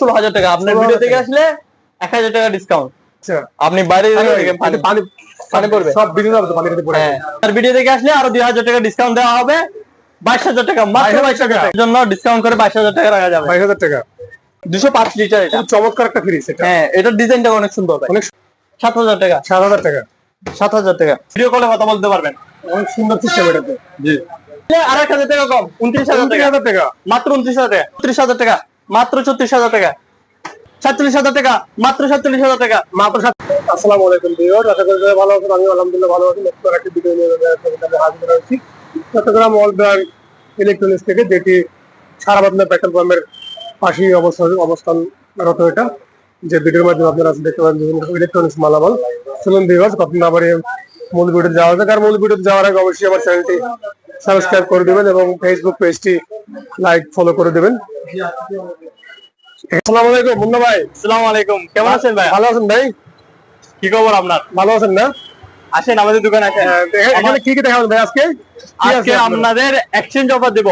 ষোলো হাজার টাকা। আপনার ভিডিও থেকে আসলে এক হাজার টাকা ডিসকাউন্ট আচ্ছা। আপনি বাইরে পানি পড়বে। সব তো হ্যাঁ। আর ভিডিও থেকে আসলে আরও দুই হাজার টাকা ডিসকাউন্ট দেওয়া হবে। বাইশ হাজার টাকা মাত্র বাইশ হাজার জন্য ডিসকাউন্ট করে বাইশ হাজার টাকা রাখা যাবে। বাইশ হাজার টাকা। দুশো পাঁচ লিটার এটা। চমৎকার একটা ফ্রিজ এটা। হ্যাঁ এটার ডিজাইনটা অনেক সুন্দর অনেক সাত হাজার টাকা। সাত হাজার টাকা। সাত হাজার টাকা। ভিডিও কলে কথা বলতে পারবেন। অনেক সুন্দর সিস্টেম এটাতে। জি। আর এক হাজার টাকা কম। উনত্রিশ হাজার টাকা। মাত্র উনত্রিশ হাজার টাকা। উনত্রিশ হাজার টাকা। মাত্র ছত্রিশ হাজার টাকা। সাতচল্লিশ হাজার টাকা, মাত্র সাতচল্লিশ হাজার টাকা, মাত্র আসসালামু আলাইকুম ভিউয়ার আশা করি ভালো আছেন। আমি আলহামদুলিল্লাহ ভালো আছি। একটা ভিডিও নিয়ে হাজির হয়েছি। চট্টগ্রাম অল ব্র্যান্ড ইলেকট্রনিক্স থেকে, যেটি সারা পেট্রোল পাম্পের পাশেই অবস্থান অবস্থানরত এটা। যে ভিডিওর মাধ্যমে আপনারা দেখতে পারেন বিভিন্ন ইলেকট্রনিক্স মালামাল। এই মূল ভিডিওতে যাওয়া যাক। আর মূল ভিডিওতে যাওয়ার আগে অবশ্যই আমার চ্যানেলটি সাবস্ক্রাইব করে দেবেন এবং ফেসবুক পেজটি লাইক ফলো করে দেবেন। আসসালামু আলাইকুম মুন্না ভাই। আসসালামু আলাইকুম। কেমন আছেন ভাই? ভালো আছেন ভাই? কি খবর আপনার? ভালো আছেন না? আসেন আমাদের দোকানে আসেন। এখানে কি কি দেখাবেন ভাই আজকে? আজকে আপনাদের এক্সচেঞ্জ অফার দেব।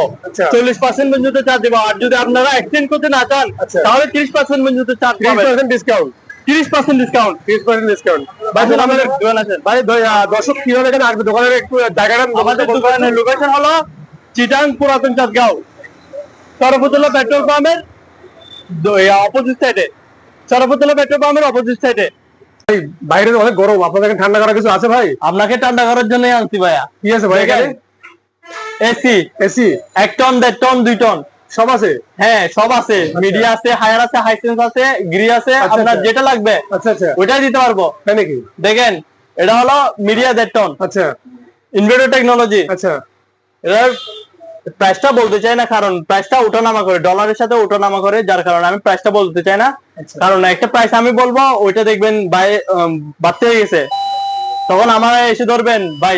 চল্লিশ পার্সেন্ট পর্যন্ত চার্জ দেবো। আর যদি আপনারা এক্সচেঞ্জ করতে না চান আচ্ছা। তাহলে তিরিশ পার্সেন্ট পর্যন্ত চার্জ পাবেন। পার্সেন্ট ডিসকাউন্ট তিরিশ পার্সেন্ট ডিসকাউন্ট ত্রিশ পার্সেন্ট ডিসকাউন্ট আমাদের দোকান আছেন ভাই দর্শক কীভাবে এখানে আসবে? দোকানের একটু জায়গাটা আমাদের দোকানের লোকেশন হলো চিটাং পুরাতন চাঁদগাঁও। সরফতুল্লাহ পেট্রোল পাম্পের অপোজিট সাইডে সরফতুল্লাহ পেট্রোল পাম্পের অপোজিট সাইডে ভাই, বাইরে অনেক গরম। আপনাদের ঠান্ডা করার কিছু আছে ভাই? আপনাকে ঠান্ডা করার জন্য আনছি ভাইয়া। কি আছে ভাই এখানে? এসি এসি এক টন দেড় টন দুই টন সব আছে? হ্যাঁ সব আছে। মিডিয়া আছে হায়ার আছে হাইসেন্স আছে গ্রি আছে আচ্ছা, আপনার আচ্ছা। যেটা লাগবে আচ্ছা আচ্ছা। ওইটাই দিতে পারব। নাকি? দেখেন এটা হলো মিডিয়া দেড় টন আচ্ছা। ইনভার্টার টেকনোলজি আচ্ছা। এটার প্রাইসটা বলতে চাই না কারণ প্রাইসটা ওঠানামা করে ডলারের সাথে ওঠানামা করে যার কারণে আমি প্রাইসটা বলতে চাই না। আচ্ছা। কারণ একটা প্রাইস আমি বলব ওইটা দেখবেন ভাই বাড়তে হয়ে গেছে। তখন আমার এসে ধরবেন ভাই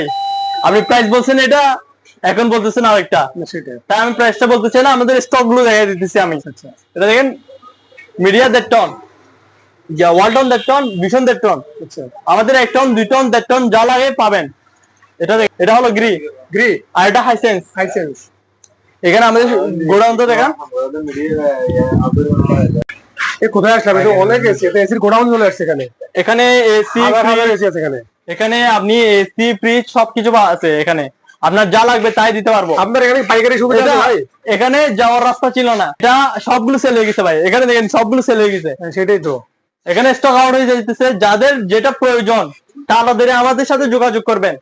আপনি প্রাইস বলছেন এটা এখন বলতেছেন আরেকটা। তাই আমি প্রাইসটা বলতে চাই না আমাদের স্টকগুলো দেখাই দিতেছি আমি। আচ্ছা। এটা দেখেন মিডিয়া দেড় টন যা ওয়ালটন দেড় টন ভীষণ দেড় টন আচ্ছা। আমাদের এক টন দুই টন দেড় টন যা লাগে পাবেন। এটা এটা হলো গ্রি গ্রি আর এটা হাইসেন্স হাইসেন্স এখানে আমাদের গোডাউন তো দেখান। কোথায় আসলাম? অনেক এসি এসির গোডাউন চলে আসছে এখানে। এখানে এসি এখানে। আপনি এসি ফ্রিজ সবকিছু আছে এখানে। আপনার যা লাগবে তাই দিতে পারব। আপনার এখানে পাইকারি সুবিধা ভাই? এখানে যাওয়ার রাস্তা ছিল না। এটা সবগুলো সেল হয়ে গেছে ভাই। এখানে দেখেন সবগুলো সেল হয়ে গেছে। হ্যাঁ, সেটাই তো। এখানে স্টক আউট হয়ে যাইতেছে। যাদের যেটা প্রয়োজন তাড়াতাড়ি আমাদের সাথে যোগাযোগ করবেন।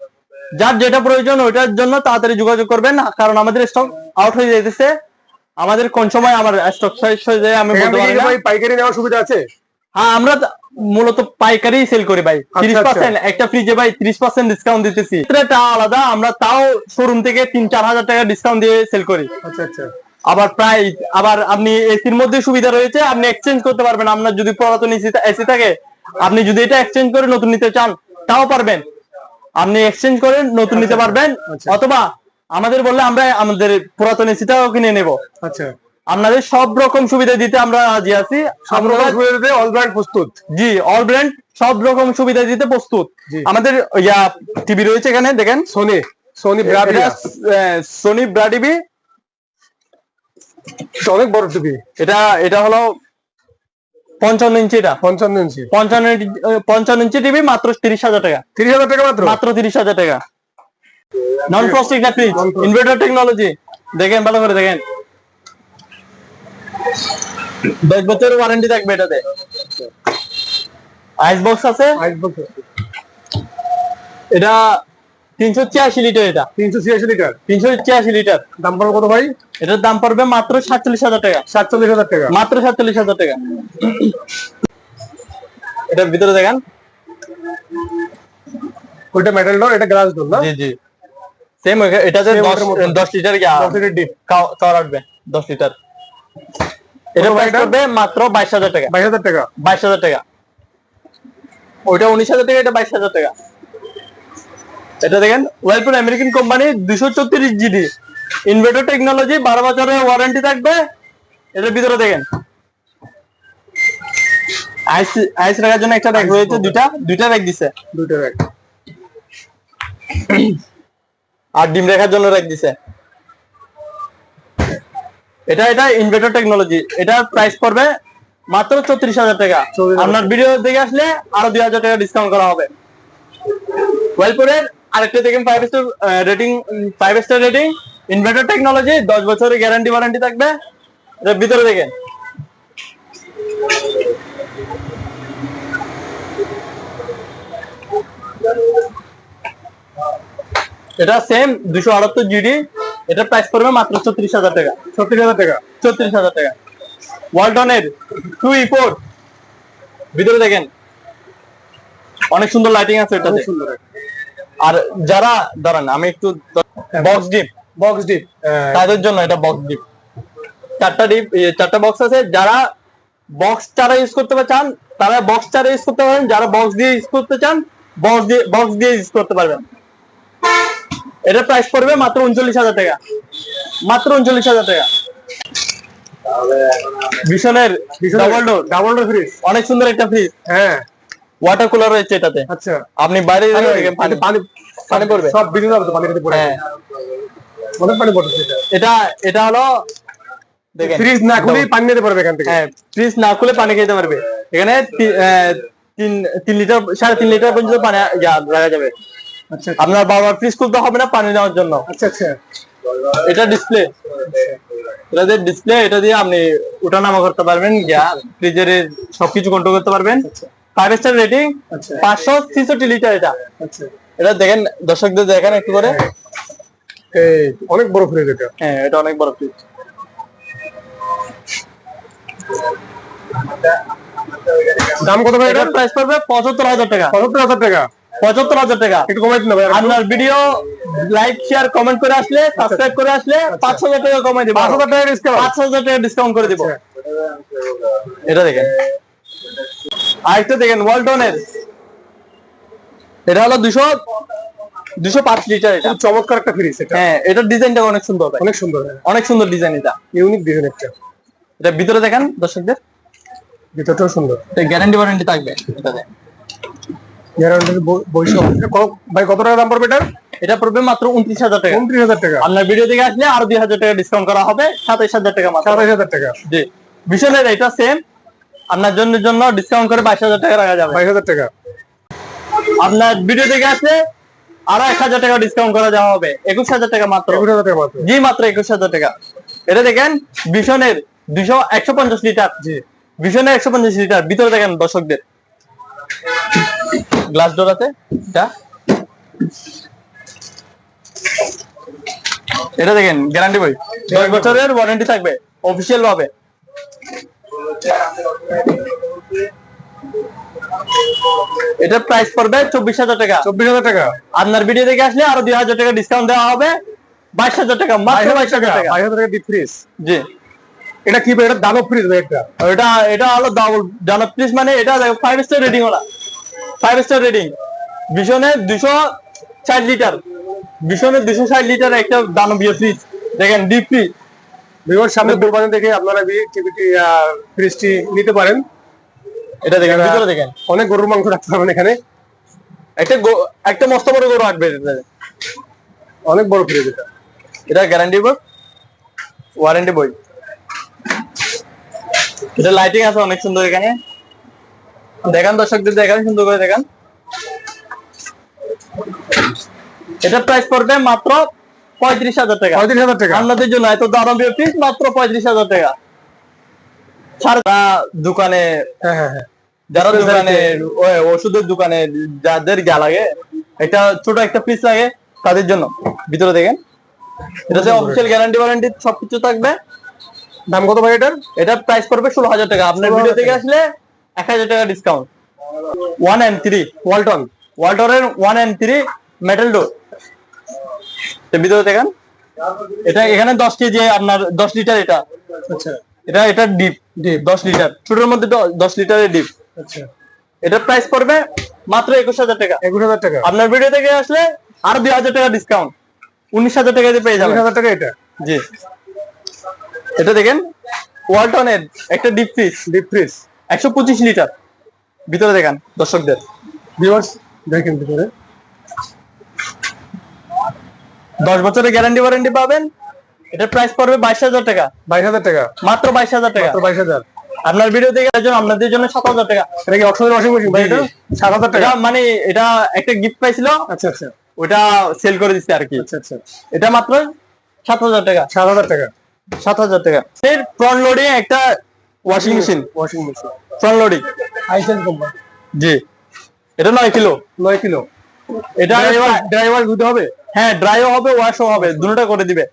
যার যেটা প্রয়োজন ওইটার জন্য তাড়াতাড়ি যোগাযোগ করবেন। কারণ আমাদের স্টক আউট হয়ে যাইতেছে। আমাদের কোন সময় আমার স্টক শেষ হয়ে যায় আমি বলতে পারি ভাই পাইকারি নেওয়ার সুবিধা আছে? হ্যাঁ আমরা মূলত পাইকারি সেল করি ভাই। তিরিশ আচ্ছা। পার্সেন্ট একটা ফ্রিজে ভাই ত্রিশ পার্সেন্ট ডিসকাউন্ট দিতেছি। এটা আলাদা আমরা তাও শোরুম থেকে তিন চার হাজার টাকা ডিসকাউন্ট দিয়ে সেল করি। আচ্ছা আচ্ছা। আবার প্রাইস আবার আপনি এসির মধ্যে সুবিধা রয়েছে আপনি এক্সচেঞ্জ করতে পারবেন। আপনার যদি পুরাতন এসি থাকে আপনি যদি এটা এক্সচেঞ্জ করে নতুন নিতে চান তাও পারবেন। আপনি এক্সচেঞ্জ করে নতুন নিতে পারবেন আচ্ছা। অথবা আমাদের বললে আমরা আমাদের পুরাতন এসিটাও কিনে নেব। আচ্ছা। আপনাদের সব রকম সুবিধা দিতে আমরা রাজি আছি। সব রকম সুবিধা দিতে অল ব্র্যান্ড প্রস্তুত। জি অল ব্র্যান্ড সব রকম সুবিধা দিতে প্রস্তুত। আমাদের ইয়া টিভি রয়েছে এখানে দেখেন। সোনি সোনি ব্রাভিয়া সোনি ব্রাডিবি অনেক বড় টিভি এটা এটা হলো পঞ্চান্ন ইঞ্চি এটা। পঞ্চান্ন ইঞ্চি। পঞ্চান্ন ইঞ্চি- পঞ্চান্ন ইঞ্চি টিভি মাত্র তিরিশ হাজার টাকা। তিরিশ হাজার টাকা মাত্র? মাত্র তিরিশ হাজার টাকা। নন প্লাস্টিক না ফ্রিজ ইনভার্টার টেকনোলজি দেখেন ভালো করে দেখেন। দশ বছরের ওয়ারেন্টি থাকবে এটাতে। আইস বক্স আছে? আইস বক্স এটা তিনশো ছিয়াশি লিটার এটা। তিনশো ছিয়াশি লিটার তিনশো ছিয়াশি লিটার দাম পড়বে কত ভাই? এটার দাম পড়বে মাত্র সাতচল্লিশ হাজার টাকা। সাতচল্লিশ হাজার টাকা। মাত্র সাতচল্লিশ হাজার টাকা। এটার ভিতরে দেখেন। ওইটা মেটাল ডোর এটা গ্লাস ডোর না? জি জি। সেম এটাতে দশ ওটার মতো। দশ লিটার লিটার ডিপ খাওয়া রাখবে দশ লিটার এটা প্রাইস করবে মাত্র বাইশ হাজার টাকা। বাইশ হাজার টাকা। বাইশ হাজার টাকা। ওইটা উনিশ হাজার টাকা এটা বাইশ হাজার টাকা। এটা দেখেন ওয়েলপুর আমেরিকান কোম্পানি দুশো চৌত্রিশ জিডি ইনভার্টার টেকনোলজি বারো বছরের ওয়ারেন্টি থাকবে। এটার ভিতরে দেখেন। আইস আইস রাখার জন্য একটা র্যাক রয়েছে দুইটা। দুইটা র্যাক দিছে। দুইটা ব্যাগ আর ডিম রাখার জন্য র্যাক দিছে। এটা এটা ইনভার্টার টেকনোলজি এটার প্রাইস পড়বে মাত্র চৌত্রিশ হাজার টাকা। আপনার ভিডিও দেখে আসলে আরও দুই হাজার টাকা ডিসকাউন্ট করা হবে। ওয়েলপুরের আরেকটা দেখেন five star rating five star rating inverter technology দশ বছরের গ্যারান্টি ওয়ারেন্টি থাকবে। এটার ভিতরে দেখেন। এটা সেম দুশো আটাত্তর জিডি এটা প্রাইস পড়বে মাত্র ছত্রিশ হাজার টাকা। ছত্রিশ হাজার টাকা ছত্রিশ হাজার টাকা। ওয়ালটনের টু ই ফোর ভিতরে দেখেন অনেক সুন্দর লাইটিং আছে এটাতে। অনেক সুন্দর আর যারা দাঁড়ান আমি একটু বক্স ডিপ বক্স ডিপ তাদের জন্য এটা বক্স ডিপ চারটা ডিপ চারটা বক্স আছে। যারা বক্স চারা ইউজ করতে চান তারা বক্স চারা ইউজ করতে পারেন। যারা বক্স দিয়ে ইউজ করতে চান বক্স দিয়ে বক্স দিয়ে ইউজ করতে পারবেন। এটা প্রাইস পড়বে মাত্র উনচল্লিশ হাজার টাকা। মাত্র উনচল্লিশ হাজার টাকা। ভীষণের double door double door fridge অনেক সুন্দর একটা ফ্রিজ হ্যাঁ। ওয়াটার কুলার রয়েছে এটাতে। আচ্ছা। আপনি বাইরে পানি পানি পানি পড়বে। সব বিভিন্ন হবে পানি খেতে পড়ে। হ্যাঁ। অনেক পানি পড়ছে এটা। এটা হলো দেখেন। ফ্রিজ না খুলেই পানি নিতে পারবে এখান থেকে। হ্যাঁ ফ্রিজ না খুলে পানি খেতে পারবে। এখানে তিন তিন লিটার সাড়ে তিন লিটার পর্যন্ত পানি রাখা যাবে। আপনার বাবার ফ্রিজ খুলতে হবে না পানি নেওয়ার জন্য? আচ্ছা আচ্ছা। এটা ডিসপ্লে এটা দিয়ে ডিসপ্লে এটা দিয়ে আপনি উঠানামা করতে পারবেন যা ফ্রিজের সবকিছু কন্ট্রোল করতে পারবেন। ফাইভ স্টার রেটিং আচ্ছা। পাঁচশো ছেষট্টি লিটার এটা। আচ্ছা। এটা দেখেন দর্শকদের দেখেন একটু করে। এই অনেক বড় ফ্রিজ এটা। হ্যাঁ এটা অনেক বড় ফ্রিজ দাম কত ভাই এটা? প্রাইস পড়বে পঁচাত্তর হাজার টাকা। পঁচাত্তর হাজার টাকা। পঁচাত্তর হাজার টাকা। একটু কমাই দিন আপনার ভিডিও লাইক শেয়ার কমেন্ট করে আসলে সাবস্ক্রাইব করে আসলে পাঁচ হাজার টাকা কমাই দিব। পাঁচ হাজার টাকা ডিসকাউন্ট পাঁচ হাজার টাকা ডিসকাউন্ট করে দিব। এটা দেখেন। আরেকটা দেখেন ওয়ালটনের এটা হলো দুশো দুশো পাঁচ লিটার এটা। চমৎকার একটা ফ্রিজ এটা। হ্যাঁ এটার ডিজাইনটা অনেক সুন্দর অনেক সুন্দর। অনেক সুন্দর ডিজাইন এটা। ইউনিক ডিজাইন একটা। এটা ভিতরে দেখেন দর্শকদের। ভিতরটাও সুন্দর। এটা গ্যারান্টি ওয়ারেন্টি থাকবে এটাতে গ্যারান্টির বৈশাখ ভাই কত টাকা দাম পড়বে এটা এটা পড়বে মাত্র উনত্রিশ হাজার টাকা। উনত্রিশ হাজার টাকা। আপনার ভিডিও থেকে আসলে আরও দুই হাজার টাকা ডিসকাউন্ট করা হবে সাতাইশ হাজার টাকা মাত্র। সাতাশ হাজার টাকা। জি। ভীষণের এটা সেম আপনার জন্য জন্য ডিসকাউন্ট করে বাইশ হাজার টাকা রাখা যাবে। বাইশ হাজার টাকা। আপনার ভিডিও থেকে আসলে আরও এক হাজার টাকা ডিসকাউন্ট করা যাওয়া হবে। একুশ হাজার টাকা মাত্র। একুশ হাজার টাকা মাত্র। জি মাত্র একুশ হাজার টাকা। এটা দেখেন ভীষণের দুশো একশো পঞ্চাশ লিটার। জি। ভীষণের একশো পঞ্চাশ লিটার। ভিতরে দেখেন দর্শকদের। গ্লাস ডোর আছে? এটা? এটা দেখেন গ্যারান্টি বই। দশ বছরের ওয়ারেন্টি থাকবে অফিসিয়াল ভাবে। এটার প্রাইস পড়বে চব্বিশ হাজার টাকা। চব্বিশ হাজার টাকা। আপনার ভিডিও দেখে আসলে আরও দুই হাজার টাকা ডিসকাউন্ট দেওয়া হবে। বাইশ হাজার টাকা মাত্র বাইশ হাজার টাকা। বাইশ হাজার টাকা। ডিপ ফ্রিজ জি। এটা কি এটা দানব ফ্রিজ এটা এটা এটা হলো ডাবল জানো প্লিজ মানে এটা ফাইভ স্টার রেটিং ওলা। ফাইভ স্টার রেটিং ভীষণে দুশো ষাট লিটার। ভীষণে দুশো ষাট লিটার একটা দানবীয় ফ্রিজ দেখেন ডিপ ফ্রিজ বিগত সামনে কোরবানি দেখে আপনারা টিভিটি ফ্রিজটি নিতে পারেন। এটা দেখেন ভিতরে দেখেন। অনেক গরুর মাংস রাখতে পারবেন এখানে। একটা একটা মস্ত বড় গরু রাখবে অনেক বড় ফ্রিজ এটা। এটা গ্যারান্টি বই ওয়ারেন্টি বই এটা লাইটিং আছে অনেক সুন্দর এখানে। দেখান দর্শকদের দেখান সুন্দর করে দেখান। এটা প্রাইস পড়বে মাত্র পঁয়ত্রিশ হাজার টাকা। পঁয়ত্রিশ হাজার টাকা। আপনাদের জন্য এত দাম ফিস মাত্র পঁয়ত্রিশ হাজার টাকা। সারা দোকানে হ্যাঁ হ্যাঁ হ্যাঁ। যারা দোকানে ওষুধের দোকানে যাদের যা লাগে একটা ছোট একটা পিস লাগে তাদের জন্য। ভিতরে দেখেন। এটাতে অফিসিয়াল গ্যারান্টি ওয়ারেন্টি সবকিছু থাকবে। দাম কত ভাই এটার? এটা প্রাইস পড়বে ষোলো হাজার টাকা। আপনার ভিডিও থেকে আসলে এক হাজার টাকা discount one and three Walton ওয়াল্টরের one and three metal door ভিতরে দেখেন এটা এখানে দশ কেজি আপনার দশ লিটার এটা। আচ্ছা। এটা এটা ডিপ ডিপ দশ লিটার ছোটোর মধ্যে দশ লিটারের ডিপ আচ্ছা। এটার প্রাইস পড়বে মাত্র একুশ হাজার টাকা। একুশ হাজার টাকা। আপনার ভিডিও থেকে আসলে আরও দুই হাজার টাকা ডিসকাউন্ট উনিশ হাজার টাকা পেয়ে যাবেন। হাজার টাকা এটা। জি। এটা দেখেন ওয়ালটনের একটা ডিপ ফ্রিজ ডিপ ফ্রিজ একশো পঁচিশ লিটার। ভিতরে দেখেন দর্শকদের। ভিউয়ার্স দেখেন ভিতরে। দশ বছরের গ্যারান্টি ওয়ারেন্টি পাবেন। এটার প্রাইস পড়বে বাইশ হাজার টাকা। বাইশ হাজার টাকা। মাত্র বাইশ হাজার টাকা। বাইশ হাজার। আপনার ভিডিও দেখে একজন আপনাদের জন্য সাত হাজার টাকা। এটা কি অক্সিজেন ওয়াশিং মেশিন ভাই। সাত হাজার টাকা। মানে এটা একটা গিফট পাইছিল আচ্ছা আচ্ছা। ওটা সেল করে দিচ্ছে আর কি। আচ্ছা আচ্ছা। এটা মাত্র সাত হাজার টাকা। সাত হাজার টাকা। সাত হাজার টাকা। এর ফ্রন্ট লোডিং একটা washing machine washing machine front loading আইসেন কোম্পানি জি। এটা নয় কিলো। নয় কিলো। এটা ড্রাইভার দিতে হবে? হ্যাঁ ড্রাইও হবে ওয়াশও হবে দুটোটা করে দিবে।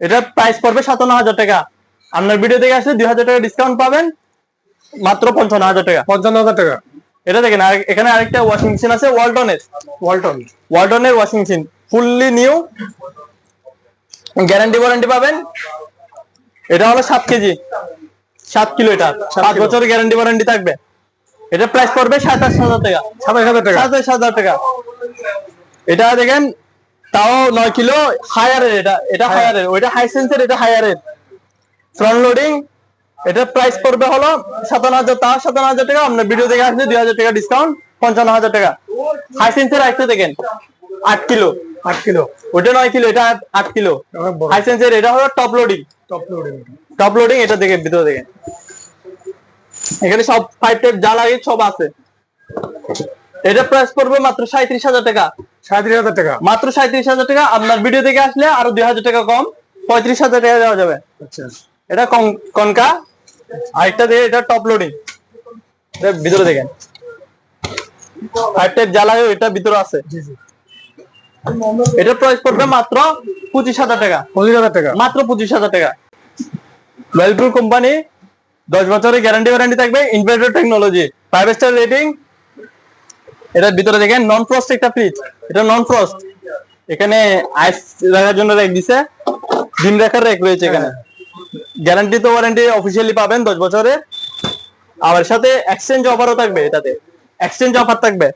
এটা প্রাইস পড়বে সাতান্ন হাজার টাকা। আপনার ভিডিও দেখে আসলে দুই হাজার টাকা ডিসকাউন্ট পাবেন মাত্র পঞ্চান্ন হাজার টাকা। পঞ্চান্ন হাজার টাকা। এটা দেখেন এখানে আরেকটা ওয়াশিং মেশিন আছে ওয়ালটনের Walton ওয়ালটনের washing machine fully new guarantee warranty পাবেন। এটা হলো সাত কেজি। সাত কিলো এটা। পাঁচ কিলো। বছরের গ্যারান্টি ওয়ারেন্টি থাকবে। এটা প্রাইস পড়বে সাতাশ হাজার টাকা। সাতাশ হাজার টাকা। সাতাশ হাজার টাকা। এটা দেখেন তাও নয় কিলো হায়ারের এটা। এটা হায়ারের ওইটা হাই সেন্সের এটা হায়ারের ফ্রন্ট লোডিং এটা প্রাইস পড়বে হলো সাতান্ন হাজার তাও সাতান্ন হাজার টাকা। আপনার ভিডিও দেখে আসলে দুই হাজার টাকা ডিসকাউন্ট পঞ্চান্ন হাজার টাকা। হাই সেন্সের একটা দেখেন আট কিলো। আট কিলো। ওটা নয় কিলো এটা আট- কিলো। হাই সেন্সের এটা হলো top loading top loading top loading এটা দেখে ভিতরে দেখেন এখানে সব ফাইভ টাইপ যা লাগে সব আছে। এটা প্রাইস পড়বে মাত্র সাঁত্রিশ হাজার টাকা। সাঁত্রিশ হাজার টাকা। মাত্র সাঁত্রিশ হাজার টাকা আপনার ভিডিও থেকে আসলে আরও দুই হাজার টাকা কম পঁয়ত্রিশ হাজার টাকা দেওয়া যাবে। আচ্ছা। এটা কন- কনকা আরেকটা দিয়ে এটা টপ লোডিং ভিতরে দেখেন। ফাইভ টাইপ যা লাগে এটা ভিতরে আছে। এটা প্রাইস পড়বে মাত্র পঁচিশ হাজার টাকা। পঁচিশ হাজার টাকা। মাত্র পঁচিশ হাজার টাকা। ওয়েলপুল কোম্পানি দশ বছরের গ্যারান্টি ওয়ারেন্টি থাকবে inverter technology five star rating এটার ভিতরে দেখেন নন ফ্রস্ট একটা ফ্রিজ এটা নন ফ্রস্ট এখানে আইস রাখার জন্য রেক দিছে ডিম রাখার রেক রয়েছে এখানে। গ্যারান্টি তো ওয়ারেন্টি অফিসিয়ালি পাবেন দশ বছরের। আর সাথে এক্সচেঞ্জ অফারও থাকবে এটাতে। এক্সচেঞ্জ অফার থাকবে।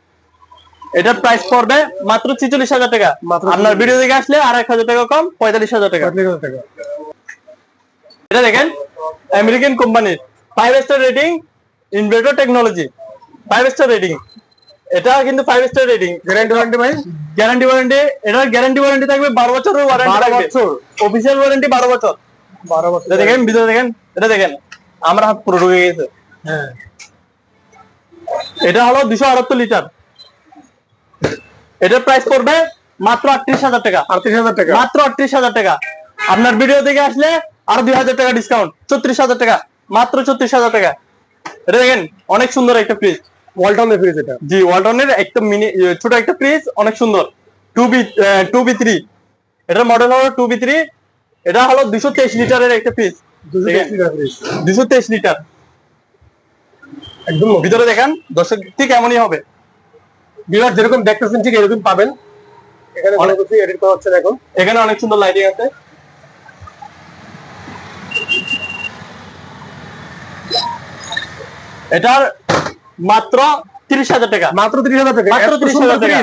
এটার প্রাইস পড়বে মাত্র ছিচল্লিশ হাজার টাকা। আপনার ভিডিও দেখে আসলে আর এক হাজার টাকা কম পঁয়তাল্লিশ হাজার টাকা। এটা দেখেন আমেরিকান কোম্পানির five star rating inverter technology five star rating এটা কিন্তু five star rating guarantee warranty ভাই? গ্যারান্টি ওয়ারেন্টি এটার গ্যারান্টি ওয়ারেন্টি থাকবে বারো বছরের ওয়ারেন্টি থাকবে। বছর। অফিসিয়াল ওয়ারেন্টি বারো বছর। বারো বছর। এটা দেখেন ভিতরে দেখেন এটা দেখেন আমার হাত পুরো ঢুকে গেছে। হ্যাঁ। এটা হলো দুশো আটাত্তর লিটার এটার প্রাইস পড়বে মাত্র আটত্রিশ হাজার টাকা। আটত্রিশ হাজার টাকা। মাত্র আটত্রিশ হাজার টাকা। আপনার ভিডিও থেকে আসলে আরও দুই হাজার টাকা ডিসকাউন্ট ছত্রিশ হাজার টাকা মাত্র চত্রিশ হাজার টাকা। এটা দেখেন অনেক সুন্দর একটা ফ্রিজ ওয়ালটনের ফ্রিজ এটা। জি ওয়ালটনের একটা মিনি ছোট একটা ফ্রিজ অনেক সুন্দর। Two B two B three এটার মডেল হলো টু বি থ্রি এটা হলো দুশো তেইশ লিটারের একটা ফ্রিজ দুশো তেইশ লিটার। একদম ভিতরে দেখেন দর্শক ঠিক এমনই হবে। বিভাগ যেরকম দেখতেছেন ঠিক এরকম পাবেন। এখানে অনেক কিছু এডিট করা হচ্ছে এখন। এখানে অনেক সুন্দর লাইটিং আছে। এটার মাত্র তিরিশ হাজার টাকা। মাত্র তিরিশ হাজার টাকা। মাত্র তিরিশ হাজার টাকা।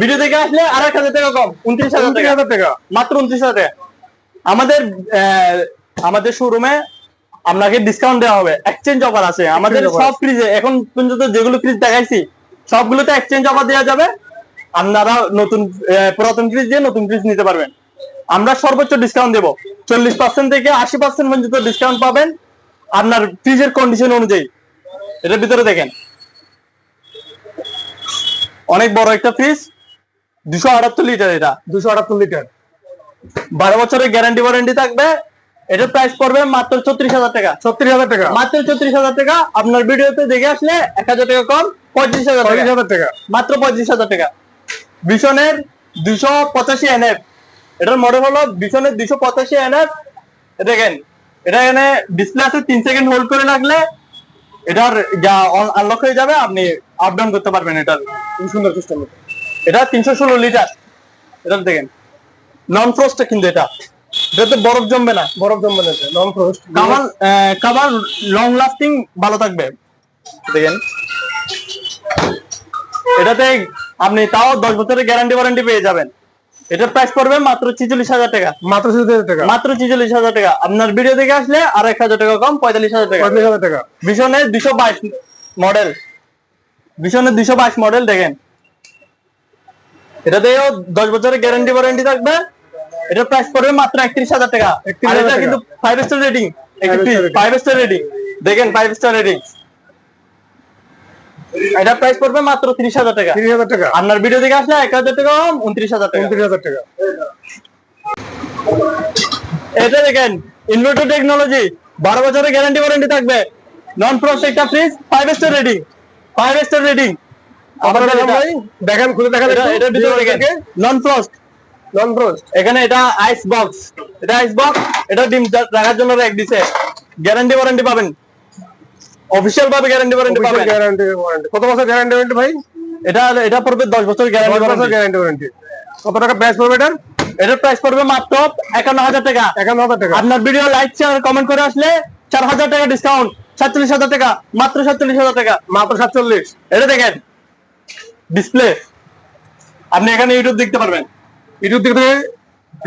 ভিডিও দেখে আসলে আর এক হাজার টাকা কম। উনত্রিশ হাজার টাকা। হাজার টাকা। মাত্র উনত্রিশ হাজার টাকা। আমাদের আমাদের শোরুমে আপনাকে ডিসকাউন্ট দেওয়া হবে। এক্সচেঞ্জ অফার আছে। আমাদের সব ফ্রিজে এখন পর্যন্ত যেগুলো ফ্রিজ দেখাইছি সবগুলোতে এক্সচেঞ্জ অফার দেওয়া যাবে। আপনারা নতুন পুরাতন ফ্রিজ দিয়ে নতুন ফ্রিজ নিতে পারবেন। আমরা সর্বোচ্চ ডিসকাউন্ট দেবো। চল্লিশ পার্সেন্ট থেকে আশি পার্সেন্ট পর্যন্ত ডিসকাউন্ট পাবেন। আপনার ফ্রিজের কন্ডিশন অনুযায়ী। এটার ভিতরে দেখেন। অনেক বড় একটা ফ্রিজ দুশো আটাত্তর লিটার এটা দুশো আটাত্তর লিটার বারো বছরের গ্যারান্টি ওয়ারেন্টি থাকবে এটার প্রাইস পড়বে মাত্র ছত্রিশ হাজার টাকা। ছত্রিশ হাজার টাকা। মাত্র ছত্রিশ হাজার টাকা আপনার ভিডিওতে দেখে আসলে এক হাজার টাকা কম পঁয়ত্রিশ হাজার পঁয়ত্রিশ হাজার টাকা। মাত্র পঁয়ত্রিশ হাজার টাকা। বিশনের দুশো পঁচাশি এনএফ এটার মডেল হলো বিশনের দুশো পঁচাশি এনএফ দেখেন এটা এখানে ডিসপ্লে আছে তিন সেকেন্ড হোল্ড করে রাখলে এটার যা আনলক হয়ে যাবে আপনি আপ ডাউন করতে পারবেন এটার খুব সুন্দর সিস্টেম এটা তিনশো ষোলো লিটার এটা দেখেন নন ফ্রস্ট কিন্তু এটা। এটাতে বরফ জমবে না। বরফ জমবে না নন ফ্রস্ট আহ, কামান লং লাস্টিং ভালো থাকবে। দেখেন। এটাতে আপনি তাও দশ বছরের গ্যারান্টি ওয়ারেন্টি পেয়ে যাবেন। এটার প্রাইস পড়বে মাত্র ছিচল্লিশ হাজার টাকা। মাত্র চল্লিশ হাজার টাকা। মাত্র ছিচল্লিশ হাজার টাকা। আপনার ভিডিও দেখে আসলে আর এক হাজার টাকা কম পঁয়তাল্লিশ হাজার টাকা। পঁয়ত্রিশ হাজার টাকা। ভীষণের দুশো বাইশ মডেল ভীষণের দুশো বাইশ মডেল দেখেন। এটাতেও দশ বছরের গ্যারান্টি ওয়ারেন্টি থাকবে। এটার প্রাইস পড়বে মাত্র একত্রিশ হাজার টাকা। এটা কিন্তু five star rating. Five star rating দেখেন ফাইভ স্টার রেটিং এটা প্রাইস পড়বে মাত্র তিরিশ হাজার টাকা। তিরিশ হাজার টাকা। আপনার ভিডিও দেখে আসলে এক হাজার টাকা কম উনত্রিশ হাজার টাকা। উনত্রিশ হাজার টাকা। এটা দেখেন ইনভার্টার টেকনোলজি বারো বছরের গ্যারান্টি ওয়ারেন্টি থাকবে। নন ফ্রস্ট একটা fridge star rating star rating আপনারা দেখেন ভাই? দেখেন খুলে দেখেন এটা ভিতরে দেখেন নন ফ্রস্ট নন ফ্রস্ট এখানে এটা আইস বক্স এটা আইস বক্স এটা ডিম রাখার জন্য র্যাক দিছে। গ্যারান্টি ওয়ারেন্টি পাবেন। অফিসিয়াল ভাবে গ্যারান্টি ওয়ারেন্টি পাবেন। গ্যারান্টি ওয়ারেন্টি কত বছর গ্যারান্টি ওয়ারেন্টি ভাই? এটা এটা পড়বে 10 বছর গ্যারান্টি বছর গ্যারান্টি ওয়ারেন্টি কত টাকা প্রাইস পড়বে এটার? প্রাইস পড়বে মাত্র 51000 টাকা। একান্ন হাজার টাকা। আপনার ভিডিও লাইক শেয়ার কমেন্ট করে আসলে 4000 টাকা ডিসকাউন্ট 47000 টাকা। মাত্র 47000 টাকা। মাত্র সাতচল্লিশ। এটা দেখেন। ডিসপ্লে আপনি এখানে ইউটিউব দেখতে পারবেন। ইউটিউব থেকে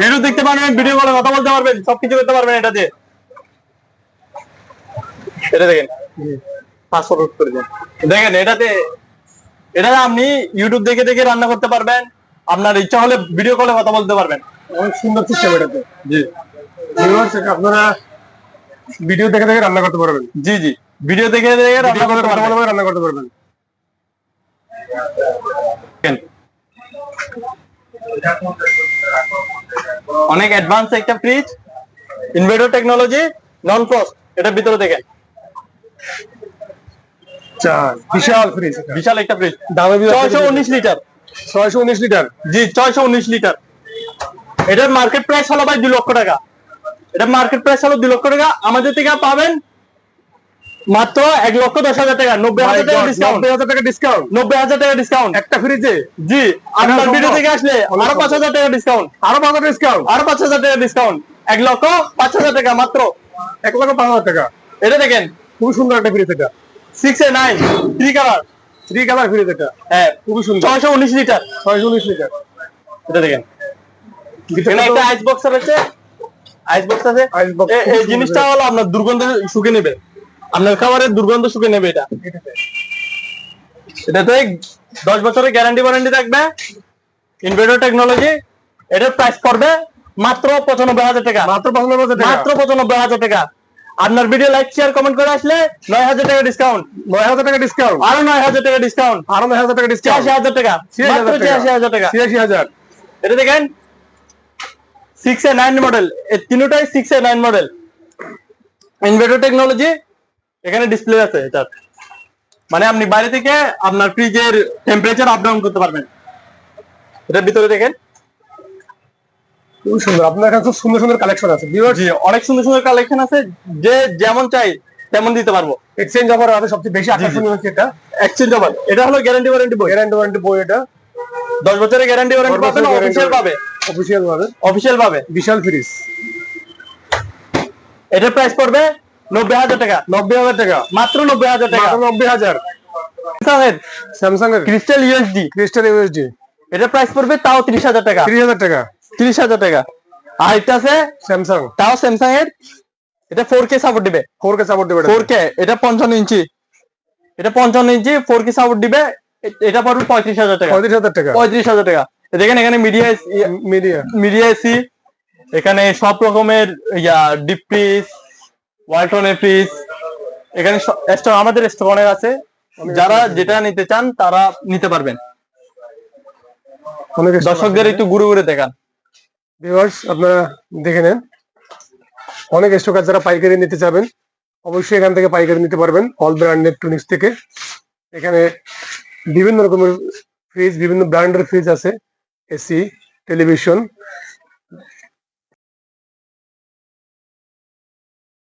ইউটিউব দেখতে পারবেন ভিডিও কলে কথা বলতে পারবেন সবকিছু করতে পারবেন এটা দিয়ে এটা দেখেন। পাসওয়ার্ড করে দেন। দেখেন এটাতে এটা আপনি ইউটিউব দেখে দেখে রান্না করতে পারবেন। আপনার ইচ্ছা হলে ভিডিও কলে কথা বলতে পারবেন। অনেক সুন্দর সিস্টেম এটাতে। জি। আপনারা ভিডিও দেখে দেখে রান্না করতে পারবেন। জি জি। ভিডিও দেখে দেখে রান্না করতে পারবেন। রান্না করতে পারবেন। অনেক অ্যাডভান্স একটা fridge inverter technology non frost এটার ভিতরে দেখেন। আচ্ছা বিশাল ফ্রিজ। বিশাল একটা ফ্রিজ। দামে ছয়শো উনিশ লিটার। ছয়শো উনিশ লিটার? জি ছয়শো উনিশ লিটার। এটার মার্কেট প্রাইস হলো ভাই দুই লক্ষ টাকা। এটার মার্কেট প্রাইস হলো দুই লক্ষ টাকা। আমাদের থেকে পাবেন মাত্র এক লক্ষ দশ হাজার টাকা। নব্বই হাজার টাকা ডিসকাউন্ট নব্বই হাজার টাকা ডিসকাউন্ট নব্বই হাজার টাকা ডিসকাউন্ট একটা ফ্রিজে জি আপনার ভিডিও থেকে আসলে আরও পাঁচ হাজার টাকা ডিসকাউন্ট আরও পাঁচ হাজার ডিসকাউন্ট আরও পাঁচ হাজার টাকা ডিসকাউন্ট এক লক্ষ পাঁচ হাজার টাকা মাত্র। এক লক্ষ পাঁচ হাজার টাকা। এটা দেখেন খুবই সুন্দর একটা ফ্রিজ এটা। Six A nine three colour three colour fridge এটা। হ্যাঁ খুবই সুন্দর। ছয়শো উনিশ লিটার ছয়শো উনিশ লিটার এটা দেখেন। একটা আইস বক্স আছে। আইস বক্স আছে এই জিনিসটা হলো আপনার দুর্গন্ধ শুকে নেবে। আপনার খাবারের দুর্গন্ধ শুকে নেবে এটা। এটাতে। দশ বছরের গ্যারান্টি ওয়ারেন্টি থাকবে। ইনভার্টার টেকনোলজি এটার প্রাইস পড়বে মাত্র পঁচানব্বই হাজার টাকা। মাত্র পঁচানব্বই হাজার টাকা। মাত্র পঁচানব্বই হাজার টাকা। আপনার ভিডিও লাইক শেয়ার কমেন্ট করে আসলে নয় হাজার টাকা ডিসকাউন্ট নয় হাজার টাকা ডিসকাউন্ট আরও নয় হাজার টাকা ডিসকাউন্ট আরও নয় হাজার টাকা ডিসকাউন্ট ছিয়াশি হাজার টাকা। ছিয়াশি মাত্র হাজার ছিয়াশি টাকা হাজার টাকা। ছিয়াশি হাজার। এটা দেখেন সিক্স এ নাইন মডেল তিনটাই six A nine model inverter technology এখানে ডিসপ্লে আছে এটার মানে আপনি বাইরে থেকে আপনার ফ্রিজের টেম্পারেচার আপ ডাউন করতে পারবেন। এটার ভিতরে দেখেন। খুবই সুন্দর। আপনার কাছে খুব সুন্দর সুন্দর কালেকশন আছে। জি অনেক সুন্দর সুন্দর কালেকশন আছে। যে যেমন চাই তেমন দিতে পারব। এক্সচেঞ্জ অফার আছে সবচেয়ে বেশি আকর্ষণীয় হচ্ছে এটা। এক্সচেঞ্জ অফার এটা হলো গ্যারান্টি ওয়ারেন্টি বই। গ্যারান্টি ওয়ারেন্টি বই এটা। দশ বছরের গ্যারান্টি ওয়ারেন্টি পাবেন অফিসিয়াল পাবে অফিসিয়াল ভাবে। অফিসিয়াল পাবে বিশাল ফ্রিজ এটার প্রাইস পড়বে নব্বই হাজার টাকা। নব্বই হাজার টাকা। মাত্র নব্বই হাজার টাকা। নব্বই হাজার। স্যামসাং এর ক্রিস্টাল ইউএসডি ক্রিস্টাল ইউএসডি এটার প্রাইস পড়বে তাও ত্রিশ হাজার টাকা। ত্রিশ হাজার টাকা। ত্রিশ হাজার টাকা। আর এটা আছে স্যামসাং তাও স্যামসাং এর। এটা ফোর কে সাপোর্ট দিবে। ফোর কে সাপোর্ট দিবে ফোর কে এটা পঞ্চান্ন ইঞ্চি। এটা পঞ্চান্ন ইঞ্চি ফোর কে সাপোর্ট দিবে। এটা পড়বে পঁয়ত্রিশ হাজার টাকা। পঁয়ত্রিশ হাজার টাকা। পঁয়ত্রিশ হাজার টাকা। দেখেন এখানে মিডিয়া মিডিয়া মিডিয়া এসি এখানে সব রকমের ইয়া ডিপ ফ্রিজ ওয়ালটনের ফ্রিজ এখানে স- স্টো- আমাদের স্টক অনেক আছে। যারা যেটা নিতে চান তারা নিতে পারবেন। দর্শকদের একটু ঘুরে ঘুরে দেখান। ভিউয়ার্স আপনারা দেখে নেন। অনেক স্টকার যারা পাইকারি নিতে চাবেন, অবশ্যই এখান থেকে পাইকারি নিতে পারবেন অল ব্র্যান্ড ইলেকট্রনিক্স থেকে। এখানে বিভিন্ন রকমের ফ্রিজ বিভিন্ন ব্র্যান্ডের ফ্রিজ আছে, এসি টেলিভিশন